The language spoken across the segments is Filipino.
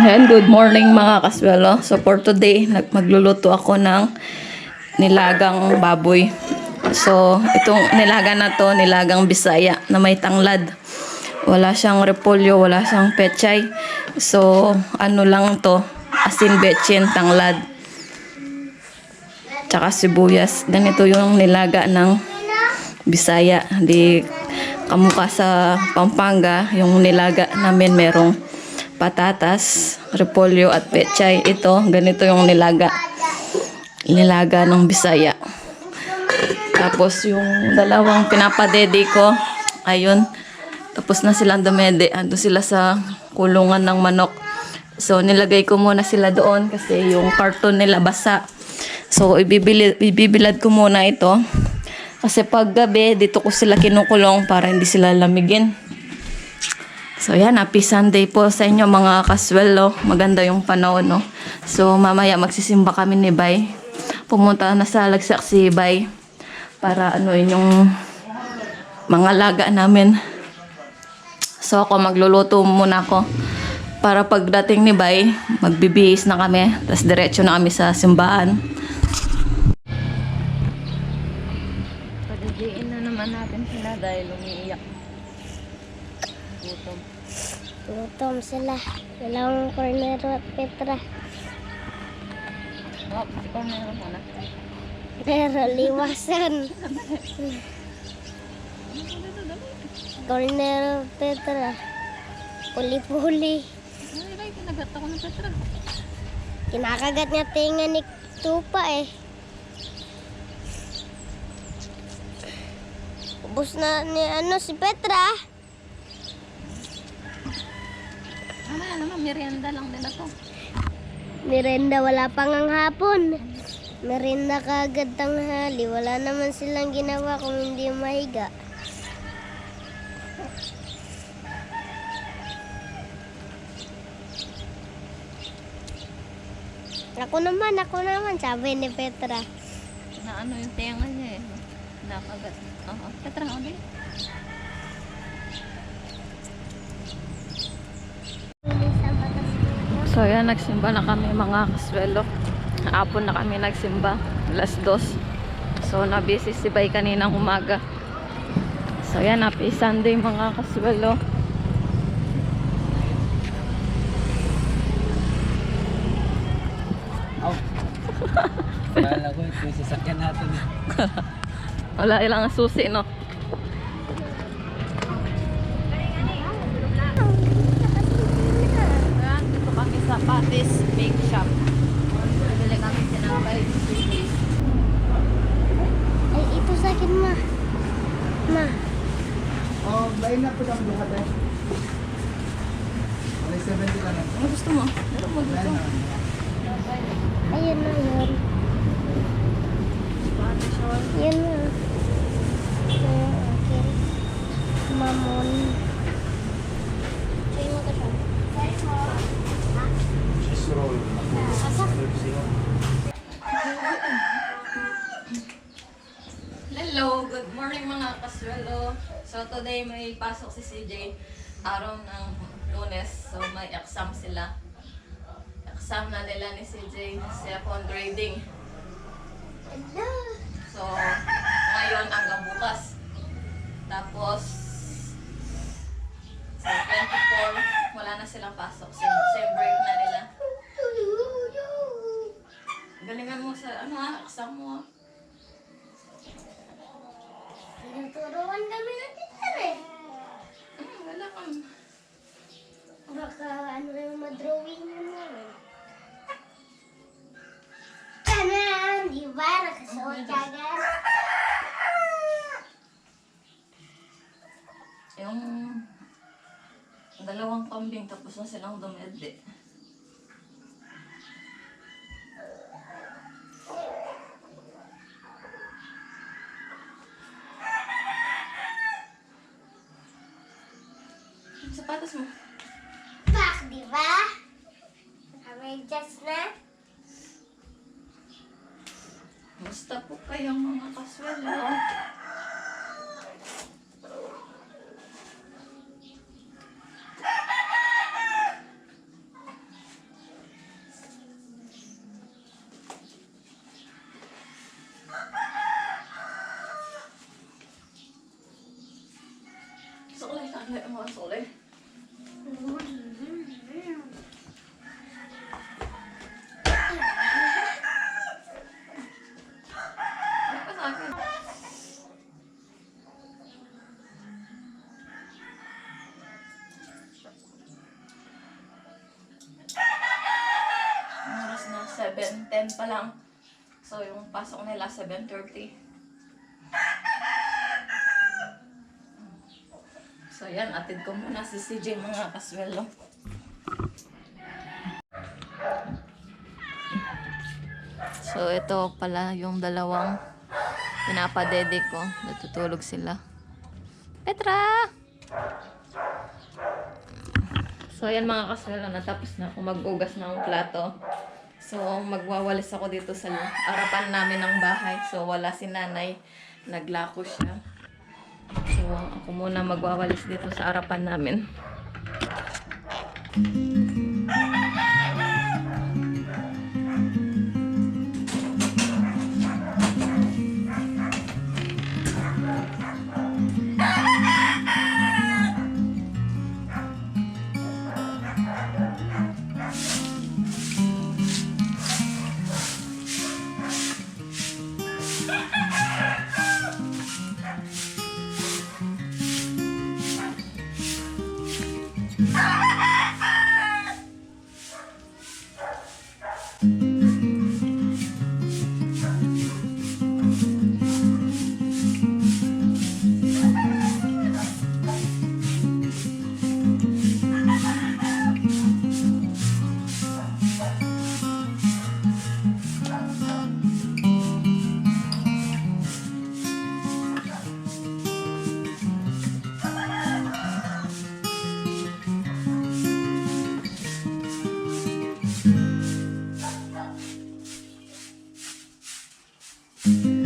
Ayan, good morning mga kaswelo. So for today, magluluto ako ng nilagang baboy. So itong nilaga na to, nilagang bisaya na may tanglad. Wala siyang repolyo, wala siyang pechay. So ano lang to, asin betchin, tanglad. Tsaka sibuyas. Ganito yung nilaga ng bisaya. Di kamukha sa Pampanga, yung nilaga namin merong patatas, repolyo at pechay. Ito, ganito yung nilaga. Nilaga ng Bisaya. Tapos yung dalawang pinapadede ko, ayun, tapos na silang dumede. Ando sila sa kulungan ng manok. So, nilagay ko muna sila doon kasi yung karton nila basa. So, ibibili, ibibilad ko muna ito. Kasi pag gabi, dito ko sila kinukulong para hindi sila lamigin. So yan, happy Sunday po sa inyo mga kaswelo. Maganda yung panahon, no? So mamaya magsisimba kami ni Bay. Pumunta na sa Lagsak si Bay para ano yun yung mga laga namin. So ako magluluto muna ako para pagdating ni Bay, magbibihis na kami. Tapos diretso na kami sa simbahan. Padidiin na naman natin sila dahil umiiyak. Gutom. Gutom sila. Walang Cornero at Petra. Oh, ikaw meron mo na. Pero liwasan. Cornero Petra. Puli-puli. Ay, kinagat ako ng Petra. Kinakagat niya tinga ni Tupa eh. Ubus na ni ano si Petra. Mamaya naman, merienda lang nila to. Merenda wala pang ang hapon. Merenda kagad tanghali. Wala naman silang ginawa kung hindi mahiga. Ako naman, ako naman, sabi ni Petra. Na ano yung tenga niya eh. Nakagat. Oo, Petra, ano din? So yan, nagsimba na kami mga kaswelo. Hapon na kami nagsimba. Alas dos. So nabisi si Bay kaninang umaga. So yan, happy Sunday mga kaswelo. Oh. Kala ko ito yung sasakyan natin. Wala ilang susi, no? Ayan, dito kami sa Patis Bake Shop. Bili kami sinangay. Ay, ito sa akin, ma. Ma, Oh, lain na po lang buhat eh. May 70 lang. Ano gusto mo? Meron mo dito. ayun na yun. Spanish roll. Yun na. Ayun, okay. Mamon. Sa'yo mo ka siya. Cheese roll. Hello, good morning mga kaswelo. So today may pasok si CJ araw ng lunes. So may exam sila. Exam na nila ni CJ second grading. Hello. So ngayon hanggang bukas. Tapos sa 24 wala na silang pasok. So, same break na nila. Galingan mo sa ano ha, exam mo ha. Tinuturuan kami ng teacher eh. Hmm, wala kang Baka ano yung madrawing mo namin. Tanan! Di ba? Nakasuot ka agad. Yung dalawang kambing tapos na silang dumede. Kayong mga kaswelo. 10 pa lang. So, yung pasok nila, 7.30. So, yan. Atid ko muna si CJ mga kaswelo. So, ito pala yung dalawang pinapadede ko. Natutulog sila. Petra! So, ayan mga kaswelo, natapos na ako mag-ugas ng plato. So, magwawalis ako dito sa harapan namin ng bahay. So, wala si nanay. Naglako siya. So, ako muna magwawalis dito sa harapan namin. Mm-hmm.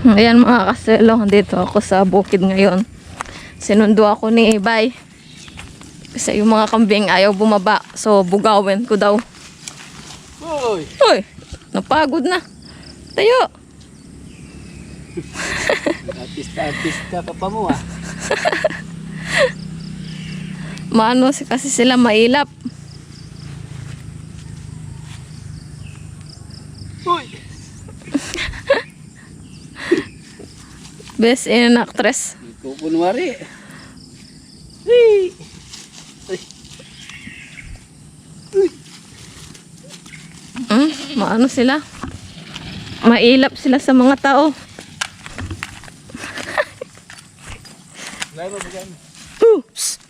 Ayan mga kaselo, dito ako sa bukid ngayon. Sinundo ako ni Ibay. Kasi yung mga kambing ayaw bumaba. So, bugawin ko daw. Uy! Uy, napagod na. Tayo. Artista-artista ka pa mo ah. Maano si- kasi sila mailap. Best in actress. Ikaw kunwari. Hey! Hmm? Maano sila? Mailap sila sa mga tao. Lay mo ba Uh, psst,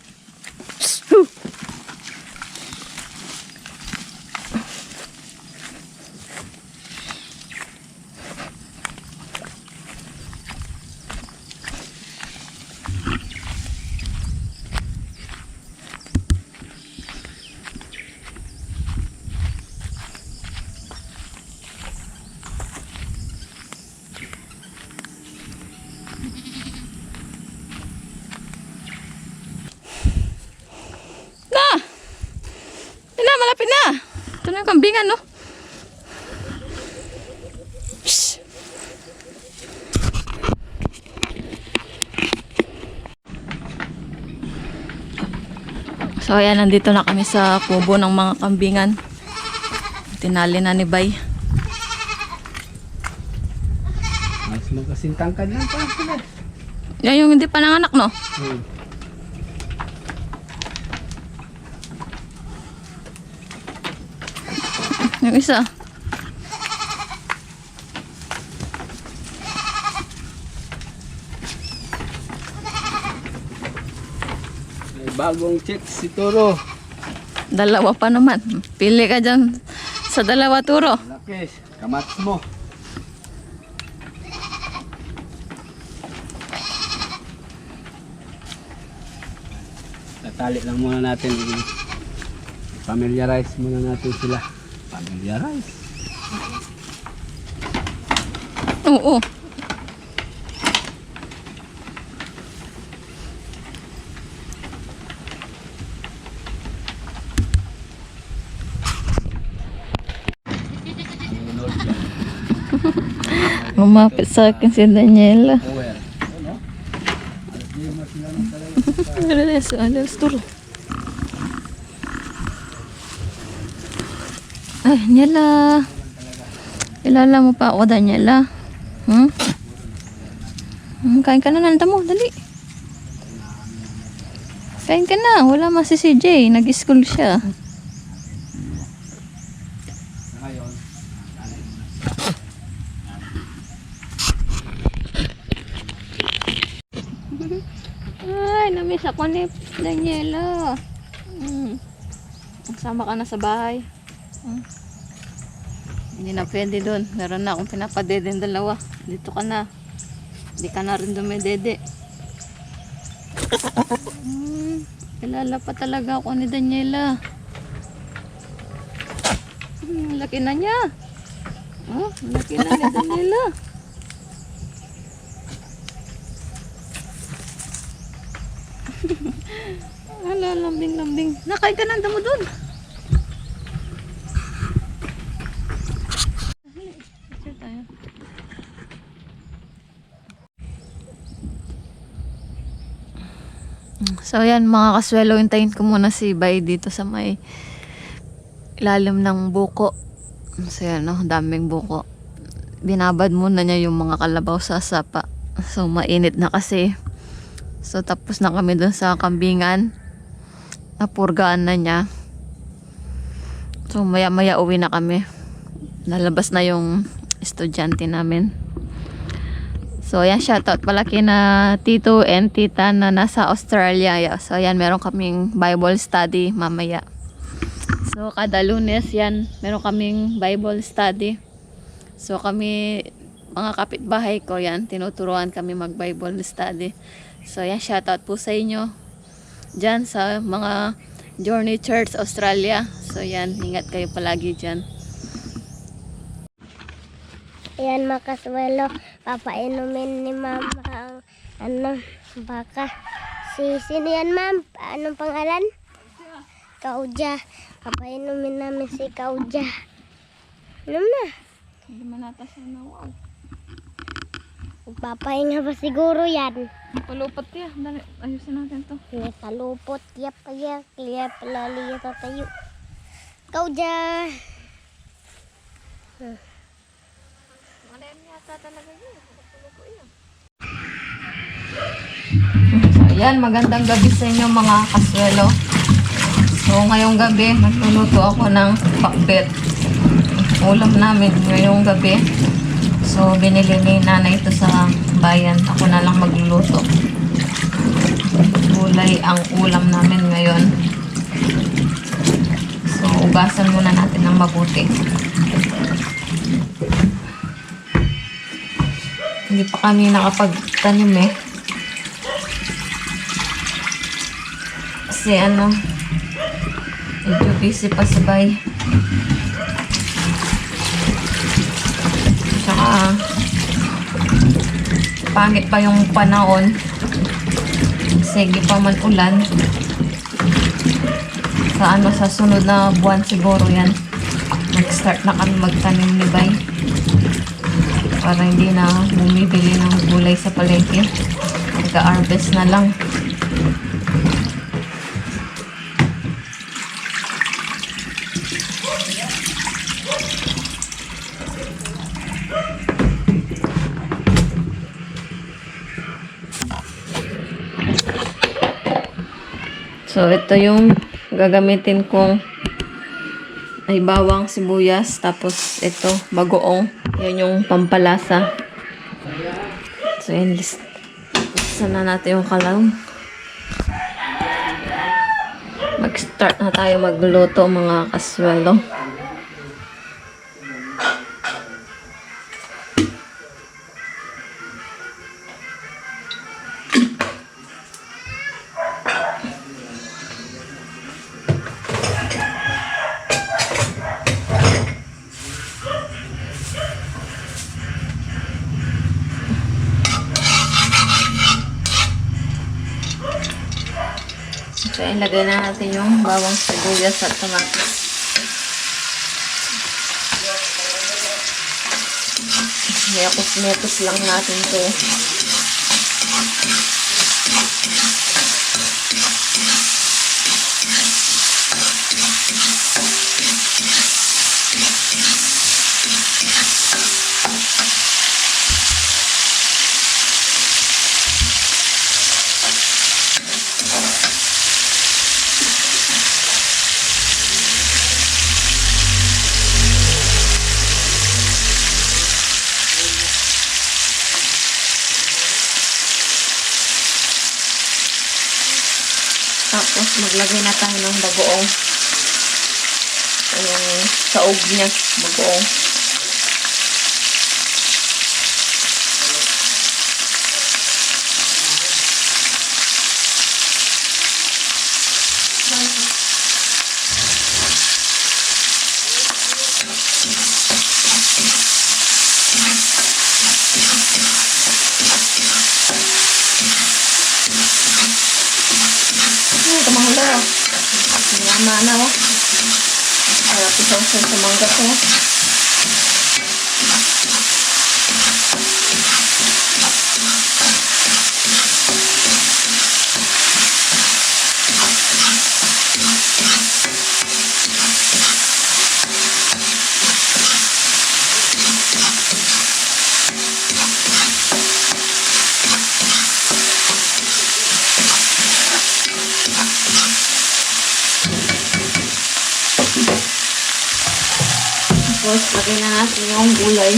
psst, uh. Na! Yun na, malapit na. Ito na yung kambingan, no? Shh! So, ayan, nandito na kami sa kubo ng mga kambingan. Tinali na ni Bay. Mas magkasintangkad lang pa sila. Yan yung hindi pa nanganak, no? Hmm. Yung isa. May bagong check si Toro. Dalawa pa naman. Pili ka dyan sa dalawa, Turo. Laki. Kamats mo. Tatali lang muna natin. Familiarize muna natin sila daming yaray. Oo. Lumapit sa akin si Daniela. Ano? Ano? Ano? Ano? Ano? Ano? Ano? Ano? Ay, Daniela. Ilala mo pa ako, Daniela. Hmm? Hmm, kain ka na, nanta mo, dali. Kain ka na, wala mas si CJ, nag-school siya. Ay, namiss ako ni Daniela. Hmm. Sama ka na sa bahay. Hmm. Hindi na pwede doon. Meron na akong pinapadede ng dalawa. Dito ka na. Hindi ka na rin dumedede. Hmm. Kilala pa talaga ako ni Daniela. Hmm, laki na niya. Oh, laki na ni Daniela. Ala, lambing-lambing. Nakain ka ng damo dun. So yan mga kaswelo, hintayin ko muna si Bay dito sa may ilalim ng buko. So yan, no, daming buko. Binabad muna niya yung mga kalabaw sa sapa. So mainit na kasi. So tapos na kami dun sa kambingan. Napurgaan na niya. So maya maya uwi na kami. Nalabas na yung estudyante namin. So yan shoutout pala kina Tito and Tita na nasa Australia. So yan meron kaming Bible study mamaya. So kada lunes yan meron kaming Bible study. So kami mga kapitbahay ko yan tinuturuan kami mag Bible study. So yan shoutout po sa inyo dyan sa mga Journey Church Australia. So yan ingat kayo palagi dyan. Ayan mga kaswelo, papainumin ni mama ang ano, baka. Si, sino yan ma'am? Anong pangalan? Kauja. Papainumin namin si Kauja. Ano na? Hindi man nata siya na wow. Magpapahinga pa siguro yan. Palupat ya. Ayusin natin to. May palupot, yap kaya, kaya palali sa tayo. Kauja! So, ayan, magandang gabi sa inyo mga kaswelo. So, ngayong gabi, magluluto ako ng pakbet. Ulam namin ngayong gabi. So, binili ni nanay ito sa bayan. Ako na lang magluluto. Gulay ang ulam namin ngayon. So, ugasan muna natin ng mabuti. Hindi pa kami nakapagtanim eh. Kasi ano, medyo busy pa sa bay. Tsaka, pangit pa yung panahon. Sige pa man ulan. Sa ano, sa sunod na buwan siguro yan. Mag-start na kami magtanim ni Bay. Para hindi na bumibili ng gulay sa palengke. Magka-harvest na lang. So, ito yung gagamitin kong ay bawang sibuyas. Tapos, ito, bagoong. Yan yung pampalasa. So, yan. List. Sana natin yung kalawang. Mag-start na tayo magluto mga kaswelo. Ilagay na natin yung bawang sibuyas at kamatis. Mekos-mekos lang natin to. Tapos maglagay na tayo ng bagoong. Yung saog niya, bagoong. Na oh. Harap ito sa kamangga ko. Natin yung gulay.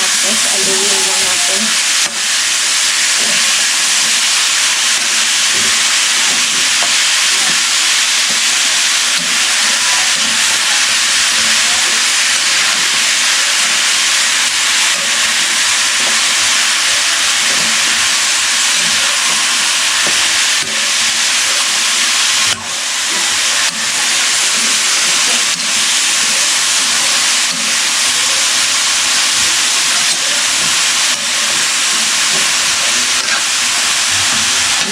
Tapos, aluin lang natin.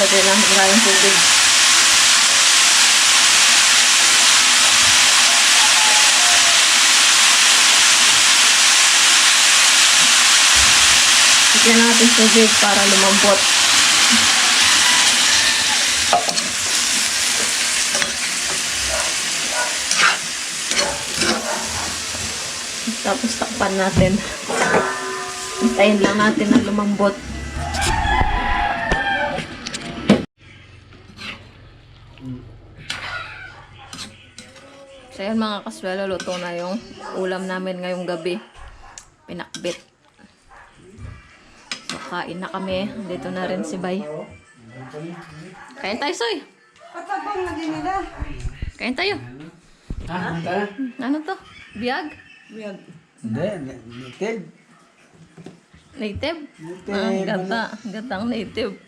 Lagay lang maraming tubig. Lagyan natin tubig para lumambot. Tapos takpan natin. Hintayin lang natin na lumambot. So yun mga kaswelo, luto na yung ulam namin ngayong gabi. Pinakbit. So kain na kami. Dito na rin si Bay. Kain tayo, Soy. Katabang na din nila. Kain tayo. Ah, tara. Ano to? Biyag? Hindi, native. Native? Native. Ah, gata. Gatang native.